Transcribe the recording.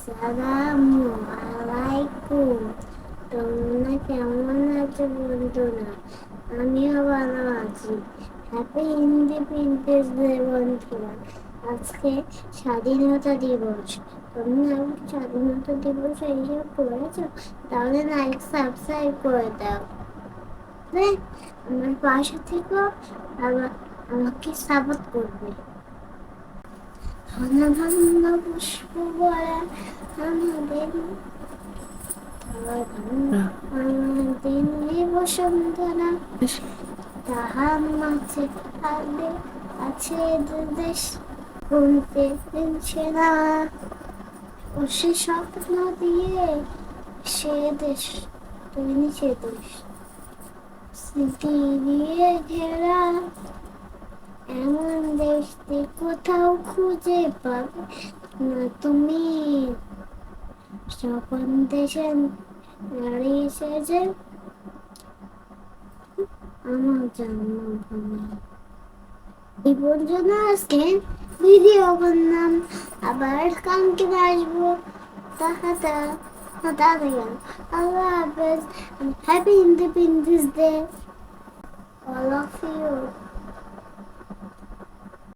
আসসালামু তোমরা কেমন আছো বন্ধুরা? আমিও ভালো আছি। হ্যাপি ইন্ডিপেন্ডেন্স ডে বন্ধুরা। আজকে স্বাধীনতা দিবস। তোমরা স্বাধীনতা দিবস এইসব করেছ? তাহলে লাইক সাবস্ক্রাইব করে দাও। দেখ আমার পাশে থেকেও আবার আমাকে সাপোর্ট করবে। ঘন ঘন পুষ্প আমাদের বসন্তনা তাহার মাঝে থাকবে আছে দেশ গুনতে দিচ্ছে না ও স্বপ্ন দিয়ে সে দেশ তুমি সে দেশ স্মৃতি দিয়ে ঘেরা কোথাও খুঁজে পাবে না তুমি। সকল দেশে নারী সেজে আমার জন্মভূমি। এই পর্যন্ত আজকে ভিডিও করলাম আবার কালকে আসব। তাহাটা তাড়াতাড়ি গেল আল্লাহ হাফেজ। Happy independence day all you